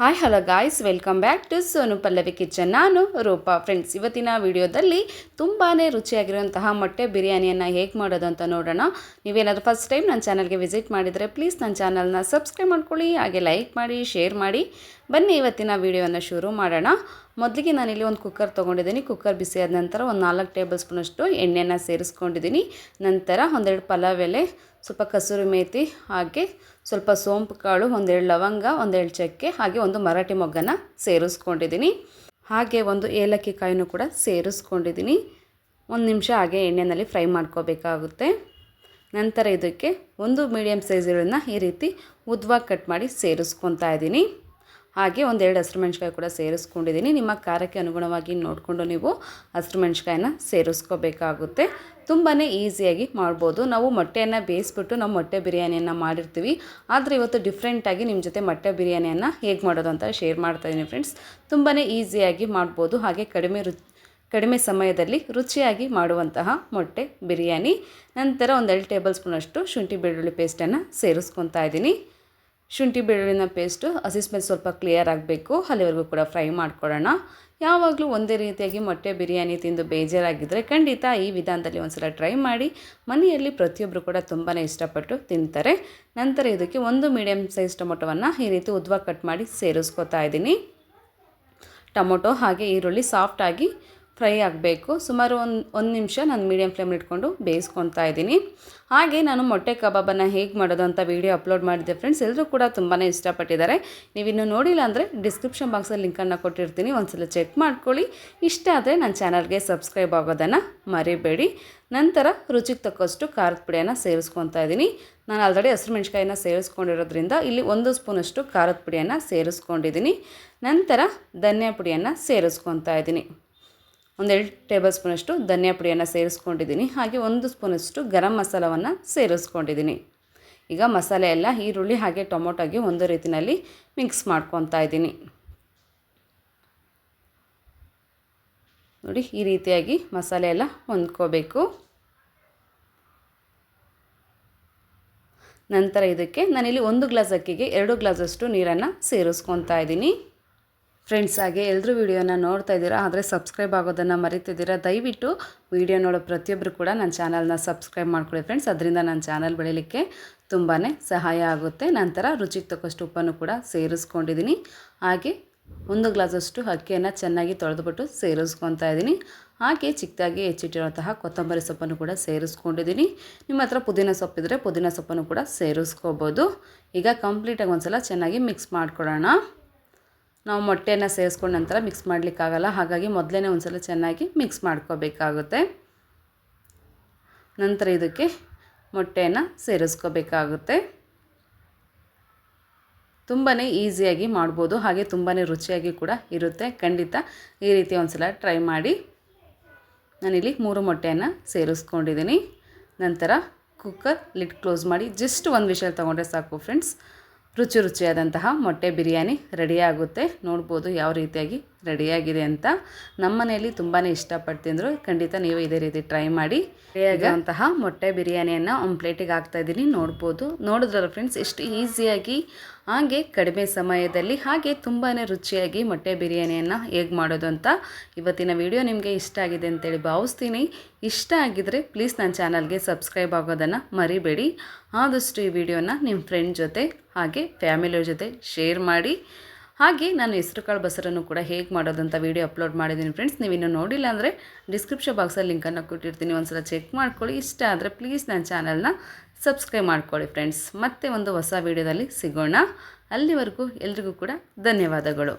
Hi hello guys welcome back to Sonu Pallavi kitchen ನಾನು Roopa. Friends ಇವತ್ತಿನ ವಿಡಿಯೋದಲ್ಲಿ ತುಂಬಾ ರುಚಿಯಾಗಿರುವಂತಹ ಮೊಟ್ಟೆ ಬಿರಿಯಾನಿಯನ್ನು ಹೇಗೆ ಮಾಡೋದು ಅಂತ ನೋಡೋಣ. ನೀವೇನಾದರೂ ಫಸ್ಟ್ ಟೈಮ್ ನನ್ನ ಚಾನಲ್ಗೆ ವಿಸಿಟ್ ಮಾಡಿದರೆ ಪ್ಲೀಸ್ ನನ್ನ ಚಾನಲ್ನ ಸಬ್ಸ್ಕ್ರೈಬ್ ಮಾಡ್ಕೊಳ್ಳಿ, ಹಾಗೆ ಲೈಕ್ ಮಾಡಿ ಶೇರ್ ಮಾಡಿ. ಬನ್ನಿ ಇವತ್ತಿನ ವಿಡಿಯೋನ ಶುರು ಮಾಡೋಣ. ಮೊದಲಿಗೆ ನಾನಿಲ್ಲಿ ಒಂದು ಕುಕ್ಕರ್ ತೊಗೊಂಡಿದ್ದೀನಿ. ಕುಕ್ಕರ್ ಬಿಸಿ ಆದ ನಂತರ ಒಂದು ನಾಲ್ಕು ಟೇಬಲ್ ಸ್ಪೂನಷ್ಟು ಎಣ್ಣೆನ ಸೇರಿಸ್ಕೊಂಡಿದ್ದೀನಿ. ನಂತರ ಒಂದೆರಡು ಪಲಾವ್ ಎಲೆ, ಸ್ವಲ್ಪ ಕಸೂರಿ ಮೇಥಿ ಹಾಗೆ ಸ್ವಲ್ಪ ಸೋಂಪು ಕಾಳು, ಒಂದೆರಡು ಲವಂಗ, ಒಂದೆರಡು ಚಕ್ಕೆ, ಹಾಗೆ ಒಂದು ಮರಾಠಿ ಮೊಗ್ಗನ ಸೇರಿಸ್ಕೊಂಡಿದ್ದೀನಿ. ಹಾಗೆ ಒಂದು ಏಲಕ್ಕಿ ಕಾಯಿನೂ ಕೂಡ ಸೇರಿಸ್ಕೊಂಡಿದ್ದೀನಿ. ಒಂದು ನಿಮಿಷ ಹಾಗೆ ಎಣ್ಣೆಯಲ್ಲಿ ಫ್ರೈ ಮಾಡ್ಕೋಬೇಕಾಗುತ್ತೆ. ನಂತರ ಇದಕ್ಕೆ ಒಂದು ಮೀಡಿಯಮ್ ಸೈಜುಗಳನ್ನ ಈ ರೀತಿ ಉದ್ದವಾಗಿ ಕಟ್ ಮಾಡಿ ಸೇರಿಸ್ಕೊತಾ ಇದ್ದೀನಿ. ಹಾಗೆ ಒಂದೆರಡು ಹಸಿರು ಮೆಣಸಿಕಾಯಿ ಕೂಡ ಸೇರಿಸ್ಕೊಂಡಿದ್ದೀನಿ. ನಿಮ್ಮ ಖಾರಕ್ಕೆ ಅನುಗುಣವಾಗಿ ನೋಡಿಕೊಂಡು ನೀವು ಹಸಿರು ಮೆಣಸಿಕಾಯಿನ ಸೇರಿಸ್ಕೋಬೇಕಾಗುತ್ತೆ. ತುಂಬಾ ಈಸಿಯಾಗಿ ಮಾಡ್ಬೋದು. ನಾವು ಮೊಟ್ಟೆಯನ್ನು ಬೇಯಿಸ್ಬಿಟ್ಟು ನಾವು ಮೊಟ್ಟೆ ಬಿರಿಯಾನಿಯನ್ನು ಮಾಡಿರ್ತೀವಿ. ಆದರೆ ಇವತ್ತು ಡಿಫ್ರೆಂಟಾಗಿ ನಿಮ್ಮ ಜೊತೆ ಮೊಟ್ಟೆ ಬಿರಿಯಾನಿಯನ್ನು ಹೇಗೆ ಮಾಡೋದು ಅಂತ ಶೇರ್ ಮಾಡ್ತಾಯಿದ್ದೀನಿ ಫ್ರೆಂಡ್ಸ್ ತುಂಬಾ ಈಸಿಯಾಗಿ ಮಾಡ್ಬೋದು. ಹಾಗೆ ಕಡಿಮೆ ರು ಕಡಿಮೆ ಸಮಯದಲ್ಲಿ ರುಚಿಯಾಗಿ ಮಾಡುವಂತಹ ಮೊಟ್ಟೆ ಬಿರಿಯಾನಿ. ನಂತರ ಒಂದೆರಡು ಟೇಬಲ್ ಸ್ಪೂನಷ್ಟು ಶುಂಠಿ ಬೆಳ್ಳುಳ್ಳಿ ಪೇಸ್ಟನ್ನು ಸೇರಿಸ್ಕೊತಾ ಇದ್ದೀನಿ. ಶುಂಠಿ ಬೆಳ್ಳುಳ್ಳಿನ ಪೇಸ್ಟು ಹಸಿ ಸ್ಮೆಲ್ ಸ್ವಲ್ಪ ಕ್ಲಿಯರ್ ಆಗಬೇಕು. ಅಲ್ಲಿವರೆಗೂ ಕೂಡ ಫ್ರೈ ಮಾಡ್ಕೊಳ್ಳೋಣ. ಯಾವಾಗಲೂ ಒಂದೇ ರೀತಿಯಾಗಿ ಮೊಟ್ಟೆ ಬಿರಿಯಾನಿ ತಿಂದು ಬೇಜಾರಾಗಿದ್ದರೆ ಖಂಡಿತ ಈ ವಿಧಾನದಲ್ಲಿ ಒಂದು ಸಲ ಟ್ರೈ ಮಾಡಿ. ಮನೆಯಲ್ಲಿ ಪ್ರತಿಯೊಬ್ಬರು ಕೂಡ ತುಂಬಾ ಇಷ್ಟಪಟ್ಟು ತಿಂತಾರೆ. ನಂತರ ಇದಕ್ಕೆ ಒಂದು ಮೀಡಿಯಮ್ ಸೈಜ್ ಟೊಮೊಟೊವನ್ನು ಈ ರೀತಿ ಉದ್ವಾ ಕಟ್ ಮಾಡಿ ಸೇರಿಸ್ಕೊತಾ ಇದ್ದೀನಿ. ಟೊಮೊಟೊ ಹಾಗೆ ಈರುಳ್ಳಿ ಸಾಫ್ಟಾಗಿ ಫ್ರೈ ಆಗಬೇಕು. ಸುಮಾರು ಒಂದು ಒಂದು ನಿಮಿಷ ನಾನು ಮೀಡಿಯಮ್ ಫ್ಲೇಮ್ ಇಟ್ಕೊಂಡು ಬೇಯಿಸ್ಕೊತಾ ಇದ್ದೀನಿ. ಹಾಗೆ ನಾನು ಮೊಟ್ಟೆ ಕಬಾಬನ್ನು ಹೇಗೆ ಮಾಡೋದು ಅಂತ ವೀಡಿಯೋ ಅಪ್ಲೋಡ್ ಮಾಡಿದ್ದೆ ಫ್ರೆಂಡ್ಸ್ ಎಲ್ಲರೂ ಕೂಡ ತುಂಬಾ ಇಷ್ಟಪಟ್ಟಿದ್ದಾರೆ. ನೀವಿನ್ನೂ ನೋಡಿಲ್ಲ ಅಂದರೆ ಡಿಸ್ಕ್ರಿಪ್ಷನ್ ಬಾಕ್ಸಲ್ಲಿ ಲಿಂಕನ್ನು ಕೊಟ್ಟಿರ್ತೀನಿ. ಒಂದ್ಸಲ ಚೆಕ್ ಮಾಡ್ಕೊಳ್ಳಿ. ಇಷ್ಟ ಆದರೆ ನನ್ನ ಚಾನಲ್ಗೆ ಸಬ್ಸ್ಕ್ರೈಬ್ ಆಗೋದನ್ನು ಮರಿಬೇಡಿ. ನಂತರ ರುಚಿಗೆ ತಕ್ಕಷ್ಟು ಖಾರದ ಪುಡಿಯನ್ನು ಸೇರಿಸ್ಕೊತಾ ಇದ್ದೀನಿ. ನಾನು ಆಲ್ರೆಡಿ ಹಸಿರು ಮೆಣಸಿಕಾಯಿನ ಸೇರಿಸ್ಕೊಂಡಿರೋದ್ರಿಂದ ಇಲ್ಲಿ ಒಂದು ಸ್ಪೂನಷ್ಟು ಖಾರದ ಪುಡಿಯನ್ನು ಸೇರಿಸ್ಕೊಂಡಿದ್ದೀನಿ. ನಂತರ ಧನಿಯಾ ಪುಡಿಯನ್ನು ಸೇರಿಸ್ಕೊತಾ ಇದ್ದೀನಿ. ಒಂದೆರಡು ಟೇಬಲ್ ಸ್ಪೂನಷ್ಟು ಧನಿಯಾ ಪುಡಿಯನ್ನು ಸೇರಿಸ್ಕೊಂಡಿದ್ದೀನಿ. ಹಾಗೆ ಒಂದು ಸ್ಪೂನಷ್ಟು ಗರಂ ಮಸಾಲವನ್ನು ಸೇರಿಸ್ಕೊಂಡಿದ್ದೀನಿ. ಈಗ ಮಸಾಲೆ ಎಲ್ಲ ಈರುಳ್ಳಿ ಹಾಗೆ ಟೊಮೊಟೊಗೆ ಒಂದು ರೀತಿಯಲ್ಲಿ ಮಿಕ್ಸ್ ಮಾಡ್ಕೊತಾ ಇದ್ದೀನಿ. ನೋಡಿ, ಈ ರೀತಿಯಾಗಿ ಮಸಾಲೆ ಎಲ್ಲ ಹೊಂದ್ಕೋಬೇಕು. ನಂತರ ಇದಕ್ಕೆ ನಾನಿಲ್ಲಿ ಒಂದು ಗ್ಲಾಸ್ ಅಕ್ಕಿಗೆ ಎರಡು ಗ್ಲಾಸಷ್ಟು ನೀರನ್ನು ಸೇರಿಸ್ಕೊತಾ ಇದ್ದೀನಿ. ಫ್ರೆಂಡ್ಸ್ ಹಾಗೆ ಎಲ್ಲರೂ ವೀಡಿಯೋನ ನೋಡ್ತಾ ಇದ್ದೀರಾ, ಆದರೆ ಸಬ್ಸ್ಕ್ರೈಬ್ ಆಗೋದನ್ನು ಮರಿತಿದ್ದೀರಾ, ದಯವಿಟ್ಟು ವೀಡಿಯೋ ನೋಡೋ ಪ್ರತಿಯೊಬ್ಬರು ಕೂಡ ನನ್ನ ಚಾನಲ್ನ ಸಬ್ಸ್ಕ್ರೈಬ್ ಮಾಡ್ಕೊಳ್ಳಿ ಫ್ರೆಂಡ್ಸ್ ಅದರಿಂದ ನನ್ನ ಚಾನಲ್ ಬೆಳೀಲಿಕ್ಕೆ ತುಂಬಾ ಸಹಾಯ ಆಗುತ್ತೆ. ನಂತರ ರುಚಿಗೆ ತಕ್ಕಷ್ಟು ಉಪ್ಪನ್ನು ಕೂಡ ಸೇರಿಸ್ಕೊಂಡಿದ್ದೀನಿ. ಹಾಗೆ ಒಂದು ಗ್ಲಾಸಷ್ಟು ಅಕ್ಕಿಯನ್ನು ಚೆನ್ನಾಗಿ ತೊಳೆದುಬಿಟ್ಟು ಸೇರಿಸ್ಕೊತಾ ಇದ್ದೀನಿ. ಹಾಗೆ ಚಿಕ್ಕದಾಗಿ ಹೆಚ್ಚಿಟ್ಟಿರುವಂತಹ ಕೊತ್ತಂಬರಿ ಸೊಪ್ಪನ್ನು ಕೂಡ ಸೇರಿಸ್ಕೊಂಡಿದ್ದೀನಿ. ನಿಮ್ಮ ಹತ್ರ ಪುದೀನ ಸೊಪ್ಪಿದ್ರೆ ಪುದೀನ ಸೊಪ್ಪನ್ನು ಕೂಡ ಸೇರಿಸ್ಕೋಬೋದು. ಈಗ ಕಂಪ್ಲೀಟಾಗಿ ಒಂದು ಸಲ ಚೆನ್ನಾಗಿ ಮಿಕ್ಸ್ ಮಾಡ್ಕೊಳ್ಳೋಣ. ನಾವು ಮೊಟ್ಟೆನ ಸೇರಿಸ್ಕೊಂಡ ನಂತರ ಮಿಕ್ಸ್ ಮಾಡಲಿಕ್ಕಾಗಲ್ಲ. ಹಾಗಾಗಿ ಮೊದಲೇ ಒಂದು ಸಲ ಚೆನ್ನಾಗಿ ಮಿಕ್ಸ್ ಮಾಡ್ಕೋಬೇಕಾಗುತ್ತೆ. ನಂತರ ಇದಕ್ಕೆ ಮೊಟ್ಟೆಯನ್ನು ಸೇರಿಸ್ಕೋಬೇಕಾಗುತ್ತೆ. ತುಂಬಾ ಈಸಿಯಾಗಿ ಮಾಡ್ಬೋದು. ಹಾಗೆ ತುಂಬಾ ರುಚಿಯಾಗಿ ಕೂಡ ಇರುತ್ತೆ. ಖಂಡಿತ ಈ ರೀತಿ ಒಂದು ಸಲ ಟ್ರೈ ಮಾಡಿ. ನಾನಿಲ್ಲಿ ಮೂರು ಮೊಟ್ಟೆಯನ್ನು ಸೇರಿಸ್ಕೊಂಡಿದ್ದೀನಿ. ನಂತರ ಕುಕ್ಕರ್ ಲಿಡ್ ಕ್ಲೋಸ್ ಮಾಡಿ. ಜಸ್ಟ್ ಒಂದು ವಿಷಯ ತೊಗೊಂಡ್ರೆ ಸಾಕು ಫ್ರೆಂಡ್ಸ್ ರುಚಿ ರುಚಿಯಾದಂತಹ ಮೊಟ್ಟೆ ಬಿರಿಯಾನಿ ರೆಡಿಯಾಗುತ್ತೆ ನೋಡ್ಬೋದು ಯಾವ ರೀತಿಯಾಗಿ ರೆಡಿಯಾಗಿದೆ ಅಂತ ನಮ್ಮ ಮನೆಯಲ್ಲಿ ತುಂಬಾ ಇಷ್ಟಪಟ್ಟು ತಿಂದರು ಖಂಡಿತ ನೀವು ಇದೇ ರೀತಿ ಟ್ರೈ ಮಾಡಿ. ಅಂತಹ ಮೊಟ್ಟೆ ಬಿರಿಯಾನಿಯನ್ನು ಒಂದು ಪ್ಲೇಟಿಗೆ ಹಾಕ್ತಾಯಿದ್ದೀನಿ ನೋಡ್ಬೋದು. ನೋಡಿದ್ರಲ್ಲ ಫ್ರೆಂಡ್ಸ್ ಎಷ್ಟು ಈಸಿಯಾಗಿ ಹಾಗೆ ಕಡಿಮೆ ಸಮಯದಲ್ಲಿ, ಹಾಗೆ ತುಂಬಾ ರುಚಿಯಾಗಿ ಮೊಟ್ಟೆ ಬಿರಿಯಾನಿಯನ್ನು ಹೇಗೆ ಮಾಡೋದು ಅಂತ ಇವತ್ತಿನ ವಿಡಿಯೋ ನಿಮಗೆ ಇಷ್ಟ ಆಗಿದೆ ಅಂತೇಳಿ ಭಾವಿಸ್ತೀನಿ. ಇಷ್ಟ ಆಗಿದರೆ ಪ್ಲೀಸ್ ನನ್ನ ಚಾನಲ್ಗೆ ಸಬ್ಸ್ಕ್ರೈಬ್ ಆಗೋದನ್ನು ಮರಿಬೇಡಿ. ಆದಷ್ಟು ಈ ವಿಡಿಯೋನ ನಿಮ್ಮ ಫ್ರೆಂಡ್ ಜೊತೆ, ಹಾಗೆ ಫ್ಯಾಮಿಲಿಯವ್ರ ಜೊತೆ ಶೇರ್ ಮಾಡಿ. ಹಾಗೆ ನಾನು ಹೆಸರು ಕಾಳು ಬಸರನ್ನು ಕೂಡ ಹೇಗೆ ಮಾಡೋದು ಅಂತ ವೀಡಿಯೋ ಅಪ್ಲೋಡ್ ಮಾಡಿದ್ದೀನಿ ಫ್ರೆಂಡ್ಸ್ ನೀವು ಇನ್ನೂ ನೋಡಿಲ್ಲ ಅಂದರೆ ಡಿಸ್ಕ್ರಿಪ್ಷನ್ ಬಾಕ್ಸಲ್ಲಿ ಲಿಂಕನ್ನು ಕೊಟ್ಟಿರ್ತೀನಿ. ಒಂದು ಸಲ ಚೆಕ್ ಮಾಡ್ಕೊಳ್ಳಿ. ಇಷ್ಟ ಆದರೆ ಪ್ಲೀಸ್ ನನ್ನ ಚಾನಲ್ನ ಸಬ್ಸ್ಕ್ರೈಬ್ ಮಾಡ್ಕೊಳ್ಳಿ ಫ್ರೆಂಡ್ಸ್ ಮತ್ತೆ ಒಂದು ಹೊಸ ವೀಡಿಯೋದಲ್ಲಿ ಸಿಗೋಣ. ಅಲ್ಲಿವರೆಗೂ ಎಲ್ರಿಗೂ ಕೂಡ ಧನ್ಯವಾದಗಳು.